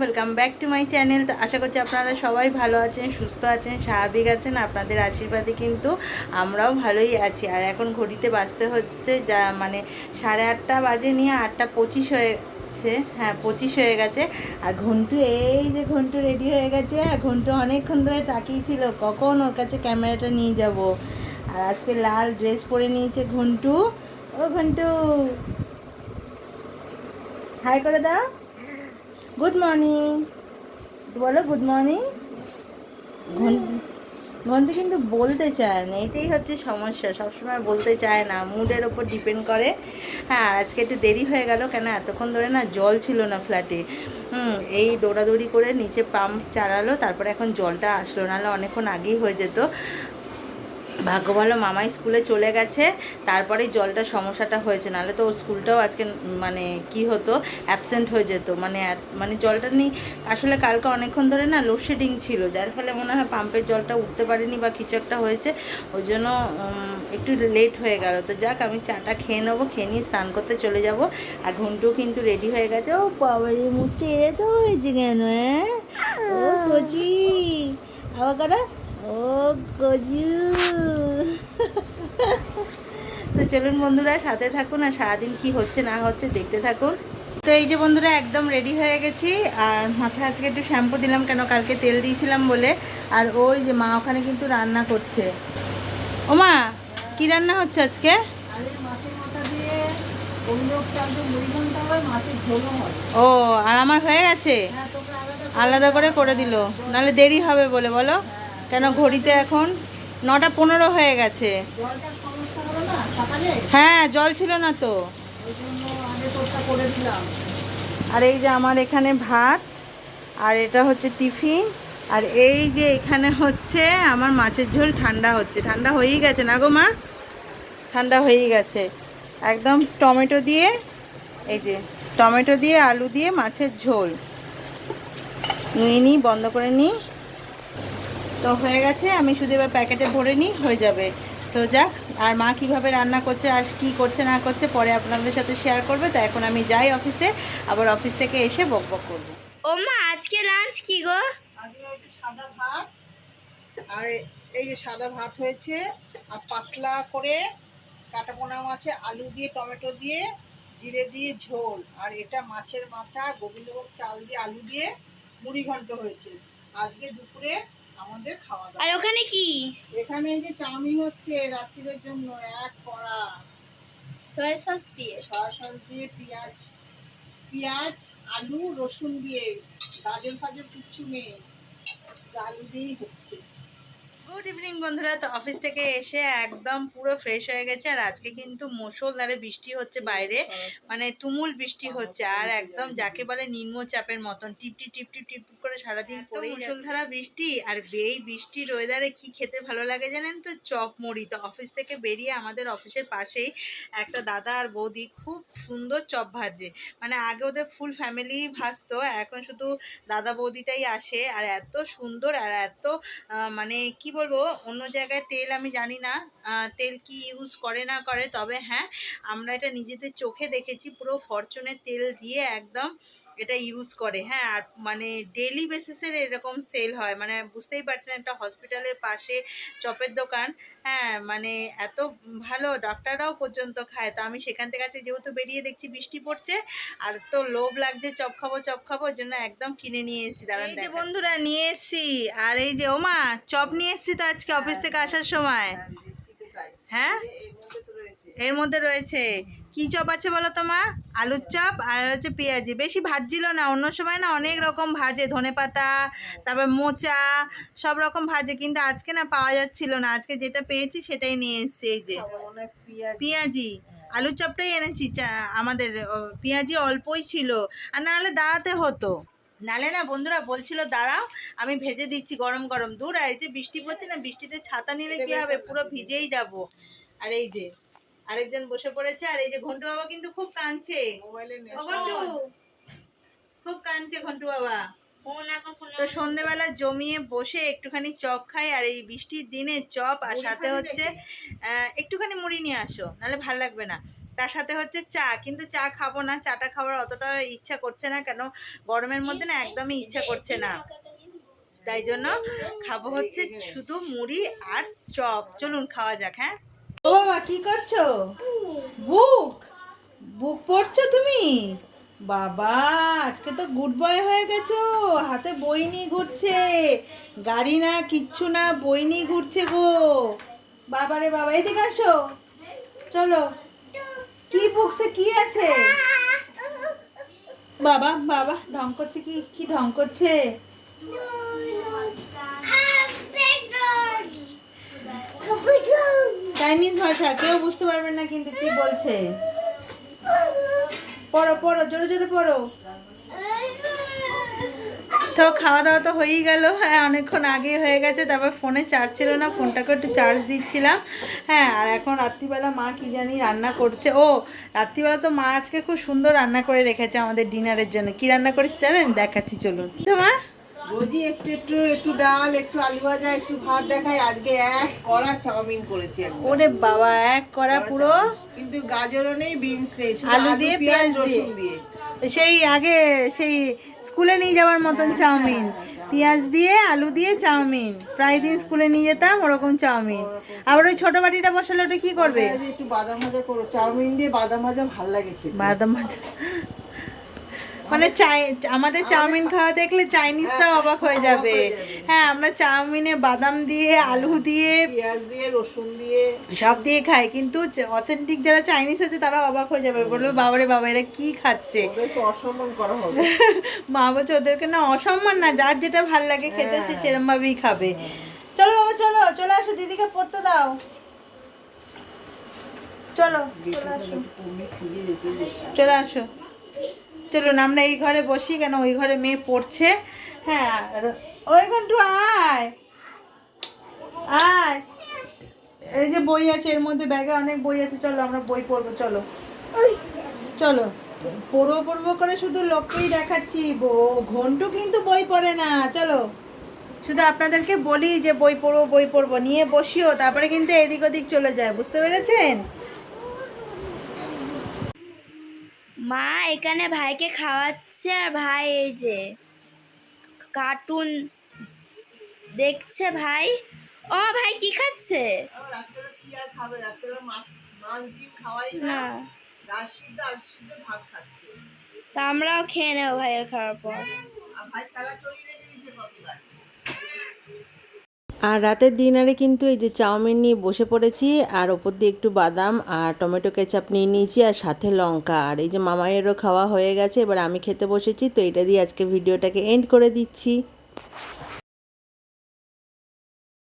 Welcome back to my channel তো আশা করছি আপনারা সবাই ভালো আছেন, সুস্থ আছেন, স্বাভাবিক আছেন। আপনাদের আশীর্বাদে কিন্তু আমরাও ভালোই আছি। আর এখন ঘড়িতে বাঁচতে হচ্ছে যা মানে সাড়ে আটটা বাজে নিয়ে আটটা পঁচিশ হয়েছে। হ্যাঁ পঁচিশ হয়ে গেছে। আর ঘন্টু, এই যে ঘন্টু রেডি হয়ে গেছে। আর ঘন্টু অনেকক্ষণ ধরে তাকিয়েছিল, কখন ওর কাছে ক্যামেরাটা নিয়ে যাব? আর আজকে লাল ড্রেস পরে নিয়েছে ঘন্টু। ও ঘন্টু হাই করে দাও। গুড মর্নিং বলো গুড মর্নিং ঘন্টু কিন্তু বলতে চায় না, এটাই হচ্ছে সমস্যা। সবসময় বলতে চায় না, মুডের ওপর ডিপেন্ড করে। হ্যাঁ আজকে একটু দেরি হয়ে গেল, কেন এতক্ষণ ধরে না জল ছিল না ফ্ল্যাটে হুম, এই দৌড়াদৌড়ি করে নিচে পাম্প চালালো, তারপরে এখন জলটা আসলো, নাহলে অনেকক্ষণ আগেই হয়ে যেত। ভাগ্য ভালো মামাই স্কুলে চলে গেছে, তারপরে জলটা সমস্যাটা হয়েছে, নাহলে তো স্কুলটাও আজকে মানে কি হতো অ্যাবসেন্ট হয়ে যেত মানে মানে জলটা নিয়ে আসলে কালকে অনেকক্ষণ ধরে না লোডশেডিং ছিল, যার ফলে মনে হয় পাম্পের জলটা উঠতে পারেনি বা কিছু একটা হয়েছে, ওই জন্য একটু লেট হয়ে গেল, তো যাক আমি চাটা খেয়ে নেব, খেয়ে নিয়ে স্নান করতে চলে যাব, আর ঘন্টু কিন্তু রেডি হয়ে গেছে, ও বাবারে মুখে এত হয়েছে কেন হ্যাঁ ও কচি, আবার ও গজু। তো চলুন বন্ধুরা সাথে থাকুন আর সারাদিন কি হচ্ছে না হচ্ছে দেখতে থাকুন। তো এই যে বন্ধুরা একদম রেডি হয়ে গেছি। আর মাথায় আজকে একটু শ্যাম্পু দিলাম কেন কালকে তেল দিয়েছিলাম বলে। আর ওই যে মা ওখানে কিন্তু রান্না করছে। ও মা কি রান্না হচ্ছে আজকে? হয় হয়। ও আর আমার হয়ে গেছে? হ্যাঁ আলাদা আলাদা করে করে দিল। নাহলে দেরি হবে বলে বলো। কেন ঘড়িতে এখন নটা পনেরো হয়ে গেছে। হ্যাঁ জল ছিল না তো। আর এই যে আমার এখানে ভাত আর এটা হচ্ছে টিফিন আর এই যে এখানে হচ্ছে আমার মাছের ঝোল ঠান্ডা হচ্ছে। ঠান্ডা হয়েই গেছে না গো মা? ঠান্ডা হয়েই গেছে। একদম টমেটো দিয়ে এই যে টমেটো দিয়ে আলু দিয়ে মাছের ঝোল। নিয়ে নিই বন্ধ করে নিই তো হয়ে গেছে আমি শুধু এবার প্যাকেটে ভরে নিই হয়ে যাবে। তো যাক আর মা কীভাবে রান্না করছে আর কি করছে না করছে পরে আপনাদের সাথে শেয়ার করবে। তো এখন আমি যাই অফিসে আবার অফিস থেকে এসে বক বক করব। ও মা আজকে লাঞ্চ কি গো? সাদা ভাত আর এই যে সাদা ভাত হয়েছে আর পাতলা করে কাটা পোনাও আছে আলু দিয়ে টমেটো দিয়ে জিরে দিয়ে ঝোল। আর এটা মাছের মাথা গোবিন্দভোগ চাল দিয়ে আলু দিয়ে মুড়ি ঘন্ট হয়েছে। আজকে দুপুরে আমাদের খাওয়া আর দাওয়া ওখানে কি? এখানে এই যে চাউমিন হচ্ছে রাত্রিদের জন্য এক কড়া। সয়া সস দিয়ে? সয়া সস দিয়ে পেঁয়াজ পেঁয়াজ আলু রসুন দিয়ে। গাজর ফাজর কিচ্ছু নেই। আলু দিয়েই হচ্ছে। গুড ইভিনিং বন্ধুরা। তো অফিস থেকে এসে একদম পুরো ফ্রেশ হয়ে গেছে। আর আজকে কিন্তু মুষলধারে বৃষ্টি হচ্ছে বাইরে। মানে তুমুল বৃষ্টি হচ্ছে। আর একদম যাকে বলে নিম্নচাপের মতন টিপটি টিপটি টিপ টিপ টিপ করে সারাদিন পরেই মুষলধারা বৃষ্টি আর এই বৃষ্টির ওয়েদারে কি খেতে ভালো লাগে জানেন তো? চপ মুড়ি তো অফিস থেকে বেরিয়ে আমাদের অফিসের পাশেই একটা দাদা আর বৌদি খুব সুন্দর চপ ভাজে। মানে আগে ওদের ফুল ফ্যামিলি ভাজতো এখন শুধু দাদা বৌদিটাই আসে। আর এত সুন্দর আর এত মানে কি বলব, অন্য জায়গায় তেল আমি জানি না তেল কি ইউজ করে না করে, তবে হ্যাঁ আমরা এটা নিজেদের চোখে দেখেছি, পুরো ফরচুনের তেল দিয়ে একদম এটা ইউজ করে। হ্যাঁ আর মানে ডেলি বেসিসের এরকম সেল হয়। মানে বুঝতেই পারছেন একটা হসপিটালের পাশে চপের দোকান হ্যাঁ মানে এত ভালো ডাক্তাররাও পর্যন্ত খায়। তো আমি সেখান থেকে আছে যেহেতু বেরিয়ে দেখছি বৃষ্টি পড়ছে আর তো লোভ লাগছে চপ খাব চপ খাব ওই জন্য একদম কিনে নিয়ে এসেছি এই যে বন্ধুরা নিয়ে এসেছি। আর এই যে ওমা চপ নিয়ে এসেছি তো আজকে অফিস থেকে আসার সময়। হ্যাঁ রয়েছে। এর মধ্যে রয়েছে। কি চপ আছে বলো তো মা? আলুর চপ আর হচ্ছে পেঁয়াজি। বেশি ভাজছিল না অন্য সময় না অনেক রকম ভাজে। ধনে পাতা তারপর মোচা সব রকম ভাজে। কিন্তু আজকে না পাওয়া যাচ্ছিল না। আজকে যেটা পেয়েছি সেটাই নিয়ে এসেছি এই যে। পেঁয়াজ। আলুর চপটাই এনেছি। আমাদের পেঁয়াজি অল্পই ছিল। আর নাহলে দাঁড়াতে হতো। নালে না বন্ধুরা বলছিল দাঁড়াও আমি ভেজে দিচ্ছি গরম গরম দূর আর এই যে বৃষ্টি পড়ছে না বৃষ্টিতে ছাতা নিলে কি হবে? পুরো ভিজেই যাব। আর এই যে আরেকজন বসে পড়েছে আর এই যে ঘন্টু বাবা কিন্তু খুব কাঁদছে। খুব কাঁদছে ঘন্টু বাবা। তো সন্ধেবেলা জমিয়ে বসে একটুখানি চপ খাই আর এই বৃষ্টির দিনে চপ আর সাথে হচ্ছে একটুখানি মুড়ি নিয়ে আসো নাহলে ভালো লাগবে না। তার সাথে হচ্ছে চা কিন্তু চা খাব না চাটা খাওয়ার অতটা ইচ্ছা করছে না কেন গরমের মধ্যে না একদমই ইচ্ছা করছে না। তাই জন্য খাব হচ্ছে শুধু মুড়ি আর চপ। চলুন খাওয়া যাক হ্যাঁ? ও বাবা, কি করছ? বুক? বুক পড়ছো তুমি? বাবা, আজকে তো গুড বয় হয়ে গেছো। হাতে বই নিয়ে ঘুরছে। গাড়ি না, কিচ্ছু না, বই নিয়ে ঘুরছে গো। বাবা রে বাবা, এদিকে আসো। চলো। কি বুকসে কি আছে? বাবা বাবা, ঢং করছে কি? কি ঢং করছে? চাইনিজ ভাষা, কেউ বুঝতে পারবেন না কিন্তু কি বলছে। পড়ো পড়ো, জোরে জোরে পড়ো। তো খাওয়া দাওয়া তো হয়েই গেল হ্যাঁ অনেকক্ষণ আগে হয়ে গেছে, তারপর ফোনে চার্জ ছিল না ফোনটাকে একটু চার্জ দিচ্ছিলাম। হ্যাঁ আর এখন রাত্রিবেলা মা কি জানি রান্না করছে, ও, রাত্রিবেলা তো মা আজকে খুব সুন্দর রান্না করে রেখেছে আমাদের ডিনারের জন্য। কি রান্না করেছে জানেন? দেখাচ্ছি, চলুন। তো মা? রোজই একটু একটু একটু ডাল একটু আলু ভাজা একটু ভাত দেখাই আজকে এক কড়া চাউমিন করেছি ওরে বাবা এক কড়া পুরো? কিন্তু গাজরও নেই বিনস নেই আলু দিয়ে পেঁয়াজ রসুন দিয়ে। সেই আগে সেই স্কুলে নিয়ে যাওয়ার মতন চাউমিন। পেঁয়াজ দিয়ে আলু দিয়ে চাউমিন। প্রায় দিন স্কুলে নিয়ে যেতাম ওরকম চাউমিন। আবার ওই ছোট বাটিটা বসালে ওটা কি করবে? একটু বাদাম ভাজা করো চাউমিন দিয়ে বাদাম ভাজা ভালো লাগে বাদাম ভাজা। মানে চাই আমাদের চাউমিন খাওয়া দেখলে চাইনিজরা অবাক হয়ে যাবে। হ্যাঁ আমরা চাউমিনে বাদাম দিয়ে আলু দিয়ে পেঁয়াজ দিয়ে রসুন দিয়ে। সব দিয়ে খাই কিন্তু অথেন্টিক যারা চাইনিজ আছে তারা অবাক হয়ে যাবে। বলবে বাবারে বাবা এরা কি খাচ্ছে? অসম্মান করা হবে। মা বলছে ওদেরকে না অসম্মান না যার যেটা ভালো লাগে খেতে সে সেরম ভাবেই খাবে। চলো বাবা চলো চলে আসো দিদিকে পড়তে দাও। চলো চলে আসো। চলে আসো। চলুন, আমরা এই ঘরে বসি কেন? ওই ঘরে মেয়ে পড়ছে। হ্যাঁ ওই ঘন্টু আয়। আয়। এই যে বই আছে, এর মধ্যে ব্যাগে অনেক বই আছে। চলো, আমরা বই পড়ব, চলো। চলো। পড়ব পড়ব করে শুধু লোককেই দেখাচ্ছি। ঘন্টু কিন্তু বই পড়ে না। চলো। শুধু আপনাদেরকে বলি যে বই পড়ব বই পড়ব। নিয়ে বসিও, তারপরে কিন্তু এদিক ওদিক চলে যায়। বুঝতে পেরেছেন? মা এখানে ভাইকে খাওয়াচ্ছে আর ভাই এই যে কার্টুন দেখছে ভাই। ও ভাই কি খাচ্ছে? তা আমরাও খেয়ে নেব ভাইয়ের খাওয়ার পর। আর রাতের ডিনারে কিন্তু এই যে চাউমিন নিয়ে বসে পড়েছি, আর ওপর দিয়ে একটু বাদাম আর টমেটো কেচাপ নিয়ে নিয়েছি আর সাথে লঙ্কা। আর এই যে মামাইয়েরও খাওয়া হয়ে গেছে, এবার আমি খেতে বসেছি, তো এটা দিয়ে আজকে ভিডিওটাকে এন্ড করে দিচ্ছি।